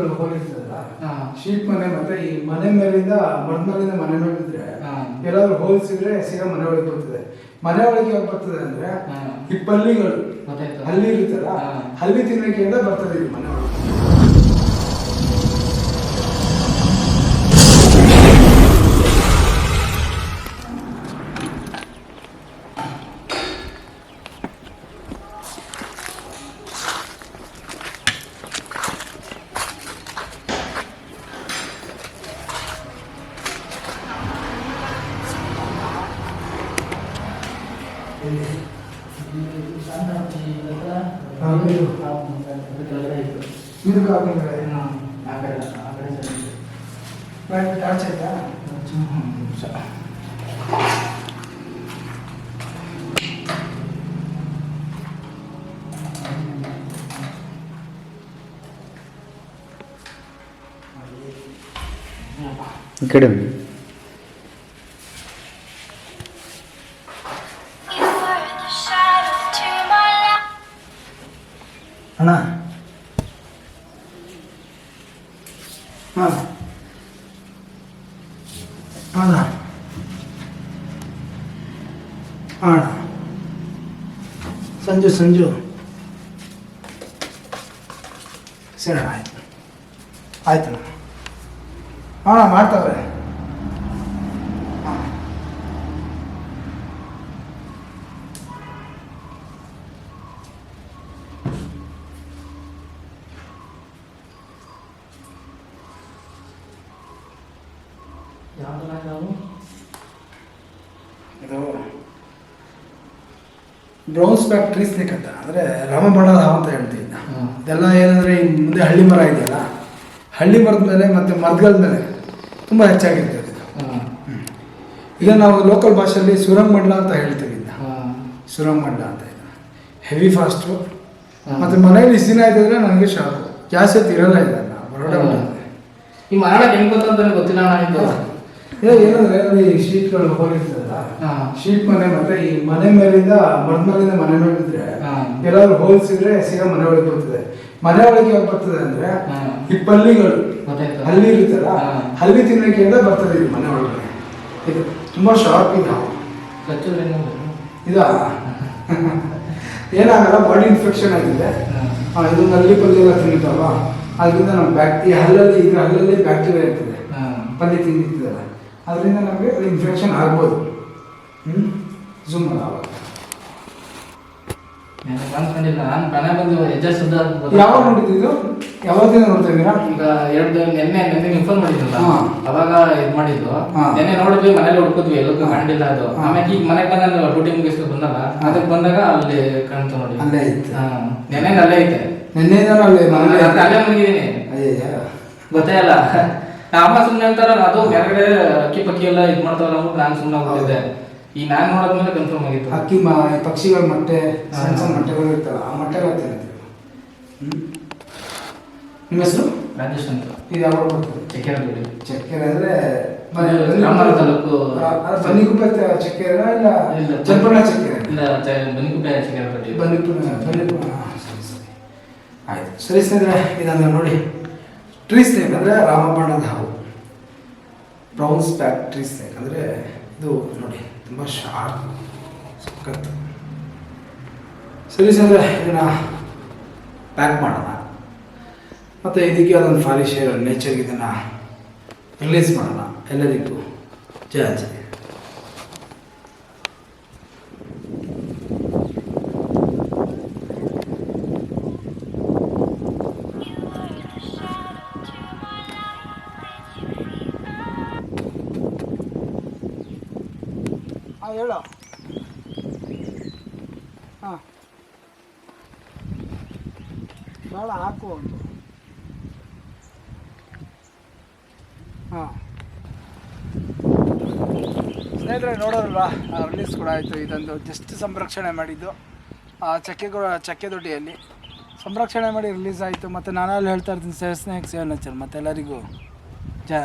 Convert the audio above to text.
ಶೀಟ್ಗಳು ಹೋಗಿರ್ತದಲ್ಲ. Sheet ಮನೆ ಮತ್ತೆ ಈ ಮನೆ ಮೇಲಿಂದ ಮರದ ಮೇಲಿಂದ ಮನೆ ಮೇಲೆ ಬಿದ್ರೆ ಹಾ. ಎಲ್ಲಾದ್ರೂ ಹೋಲಿಸಿದ್ರೆ ಸೀದಾ ಮನೆ ಒಳಗೆ ಬರ್ತದೆ ಮನೆ ಒಳಗೆ ಯಾವ ಬರ್ತದೆ ಅಂದ್ರೆ ಹಿಪ್ಪಲ್ಲಿಗಳು ಈ ಪಲ್ಲಿಗಳು. ಹಲ್ಲಿ ಇರುತ್ತಲ್ಲ. ಹಲ್ಲಿ ತಿನ್ನಕ್ಕಿಂತ ಬರ್ತದೆ ಈ ಮನೆ ಒಳಗೆ ಹಾ, ಇದು. ಇದು ಕಾಪಿಂಗ್ ಟಾರ್ಚ್ ಆಯ್ತಾ ಈ ಕಡೆ ಬನ್ನಿ ಅಣ್ಣ. ಹಾಂ ಅಣ್ಣ. ಅಣ್ಣ. ಸಂಜು ಸಂಜು. ಸರಿ ಅಣ್ಣ ಆಯ್ತು. ಆಯ್ತಣ್ಣ. ಅಣ್ಣ ಮಾಡ್ತಾವ್ರೆ ಇದು ಬ್ರೌನ್ಸ್ ಬ್ಯಾಕ್ ಟ್ರೀಸ್ ಅಂತ ಅಂದರೆ ರಾಮಬಾಣ ಹಾವು ಅಂತ ಹೇಳ್ತೀವಿ ಇದೆಲ್ಲ ಏನಂದರೆ ಈ ಮುಂದೆ ಹಳ್ಳಿ ಮರ ಇದೆಯಲ್ಲ? ಹಳ್ಳಿ ಮರದ ಮೇಲೆ ಮತ್ತು ಮರಗಳ ಮೇಲೆ ತುಂಬ ಹೆಚ್ಚಾಗಿರ್ತದೆ ಇದು ಈಗ ನಾವು ಲೋಕಲ್ ಭಾಷೆಯಲ್ಲಿ ಸುರಂಗ್ ಮಂಡಲ ಅಂತ ಹೇಳ್ತೀವಿ ಸುರಂಗಮಂಡಲ ಸುರಂಗ್ ಮಂಡಲ ಅಂತ ಹೆವಿ ಫಾಸ್ಟು ಮತ್ತೆ ಮನೇಲಿ ಇಷ್ಟು ದಿನ ನನಗೆ ಶಾಕು ಜಾಸ್ತಿ ಇರಲ್ಲ ಇದೆ ಹೊರಗಡೆ. ಈ ಮರಣ ಹೆಂಗ್ ಗೊತ್ತಿಲ್ಲ ಅಣ್ಣ ಏನಂದ್ರೆ ಈ ಶೀಟ್ಗಳು ಹೋಗಿರ್ತದಲ್ಲ. ಶೀಟ್ ಮನೆ ಮತ್ತೆ ಈ ಮನೆ ಮೇಲಿಂದ ಮರದ ಮೇಲಿಂದ ಮನೆ ಮೇಲೆ ಬಿದ್ರೆ. ಎಲ್ಲಾದ್ರೂ ಹೋಲಿಸಿದ್ರೆ ಸೀರಾ ಮನೆ ಒಳಗೆ ಬರ್ತದೆ ಮನೆ ಒಳಗೆ ಯಾವಾಗ ಬರ್ತದೆ ಅಂದ್ರೆ. ಈ ಪಲ್ಲಿಗಳು. ಹಲ್ಲಿ ಇರುತ್ತಲ್ಲ. ಹಲ್ಲಿ ತಿನ್ನಕ್ಕಿಂತ ಬರ್ತದೆ ಇದು ಮನೆ ಒಳಗಡೆ ಇದು ತುಂಬಾ ಶಾರ್ಪ್ ಇದೆ ಹಾವು. ಕಚ್ಚೋದ್ರೆ ಇದು ಏನಾಗಲ್ಲ ಬಾಡಿ ಇನ್ಫೆಕ್ಷನ್ ಆಗಿದೆ ಇದು ನಲ್ಲಿ ಪಲ್ಯ ಎಲ್ಲ ತಿನ್ನುತ್ತಲ್ವ ಅದರಿಂದ ನಮ್ಮ ಬ್ಯಾಕ್ ಈ ಹಲ್ಲಲ್ಲಿ ಈಗ ಹಲ್ಲಲ್ಲಿ ಬ್ಯಾಕ್ಟೀರಿಯಾ ಇರ್ತದೆ ಪಲ್ಲಿ ಪಲ್ಯ ತಿಂದಿರ್ತದಲ್ಲ ಅದರಿಂದ ನಮಗೆ ಇನ್ಫೆಕ್ಷನ್ ಆಗ್ಬೋದು. ಹ್ಞೂ ಝೂಮ್ ಅವಾಗ. ನಾನು ಮನೆ ಬಂದು ಹೆಜ್ಜೆ ಸುದ್ದ ಯಾವಾಗ ನೋಡಿದ್ದು ಯಾವತ್ತಿಂದ ನೋಡ್ತಾ ಇದ್ದೀರಾ? ಈಗ ಎರಡು ನಿನ್ನೆ ನಿನ್ನೆ ಫೋನ್ ಮಾಡಿದ್ರಲ್ಲ. ಅವಾಗ ಇದು ಮಾಡಿದ್ದು. ನಿನ್ನೆ ನೋಡಿದ್ವಿ ಮನೇಲಿ ಹುಡುಕಿದ್ವಿ ಎಲ್ಲಕ್ಕೂ ಕಾಣಿಲ್ಲ ಅದು. ಆಮೇಲೆ ಈಗ ಮನೆಗೆ ಬಂದ ಡ್ಯೂಟಿ ಮುಗಿಸ್ಕೊಂಡು ಬಂದಲ್ಲ ಅದಕ್ಕೆ ಬಂದಾಗ ಅಲ್ಲಿ ಕಾಣ್ತು ನೋಡಿ ಅಲ್ಲೇ ಇತ್ತು. ನೆನ್ನೆ ಅಲ್ಲೇ ಐತೆ. ನಿನ್ನೆ ಅಲ್ಲೇ ಮನೆ ಅಲ್ಲೇ ಅಯ್ಯಯ್ಯ. ಗೊತ್ತೇ ಇಲ್ಲ. ನಮ್ಮ ಅಮ್ಮ ಸುಮ್ಮನೆ ಅಂತಾರ ಅದು ಹೊರಗಡೆ ಅಕ್ಕಿ ಪಕ್ಕಿ ಎಲ್ಲ ಇದು ಮಾಡ್ತಾವಲ್ಲ ಅಂದ್ಬಿಟ್ಟು ನಾನು ಸುಮ್ಮನೆ ಹೋಗಿದ್ದೆ ಈ ನಾನು ನೋಡಿದ್ಮೇಲೆ ಕನ್ಫರ್ಮ್ ಆಗಿತ್ತು. ಅಕ್ಕಿ ಮ ಪಕ್ಷಿಗಳ ಮೊಟ್ಟೆ. ಸಣ್ಣ ಸಣ್ಣ ಮೊಟ್ಟೆಗಳು ಇರ್ತಲ್ಲ ಆ ಮೊಟ್ಟೆಗಳ ಹ್ಞೂ ನಿಮ್ಮ ಹೆಸರು? ರಾಜೇಶ್ ಅಂತ. ಇದು ಯಾವಾಗ ಬರ್ತದೆ ಚಕ್ಕೆರೆ ಬಿಡಿ ಚಕ್ಕೆರೆ ಅಂದ್ರೆ ರಾಮನಗರ ತಾಲೂಕು. ಬನ್ನಿಗುಪ್ಪೆ ಚಕ್ಕೆರೆ ಇಲ್ಲ ಇಲ್ಲ. ಚನ್ನಪಣ್ಣ ಚಕ್ಕೆರೆ ಇಲ್ಲ ಬನ್ನಿಗುಪ್ಪೆ ಚಕ್ಕೆರೆ ಬಿಡಿ ಬನ್ನಿಪುರ ಬನ್ನಿಪುರ ಸರಿ ಸರಿ. ಆಯ್ತು. ಸರಿ ಸ್ನೇಹಿತರೆ ಇದನ್ನು ನೋಡಿ. ಟ್ರೀ ಸ್ನೇಕ್ ಅಂದರೆ ರಾಮಬಣ್ಣದ ಹಾವು. ಬ್ರೌನ್ಸ್ ಸ್ಪ್ಯಾಕ್ ಟ್ರೀ ಸ್ನೇಕ್ ಅಂದರೆ ಇದು ನೋಡಿ, ತುಂಬ ಶಾರ್ಪ್ ಸಖತ್ತು ಸರಿ ಸರ್, ಇದನ್ನು ಪ್ಯಾಕ್ ಮಾಡೋಣ. ಮತ್ತು ಇದಕ್ಕೆ ಅದೊಂದು ಫಾಲಿಶ್ ನೇಚರ್ಗೆ ಇದನ್ನು ರಿಲೀಸ್ ಮಾಡೋಣ. ಎಲ್ಲರಿಗೂ ಜಯ ಆಂಜನೇಯ ಹೇಳು. ಹಾಂ. ಬೇಡ, ಹಾಕು ಒಂದು. ಹಾಂ. ಸ್ನೇಹಿತರೆ ನೋಡೋರಲ್ಲ ರಿಲೀಸ್ ಕೂಡ ಆಯಿತು. ಇದೊಂದು ಜಸ್ಟ್ ಸಂರಕ್ಷಣೆ ಮಾಡಿದ್ದು. ಆ ಚಕ್ಕೆ ಚಕ್ಕೆ ದೊಡ್ಡಿಯಲ್ಲಿ ಸಂರಕ್ಷಣೆ ಮಾಡಿ ರಿಲೀಸ್ ಆಯಿತು. ಮತ್ತು ನಾನಲ್ಲಿ ಹೇಳ್ತಾ ಇರ್ತೀನಿ ಸೇವ್ ಸ್ನೇಹಿತ ಸೇವ್ ನಚರ್ ಮತ್ತೆಲ್ಲರಿಗೂ ಜಯ.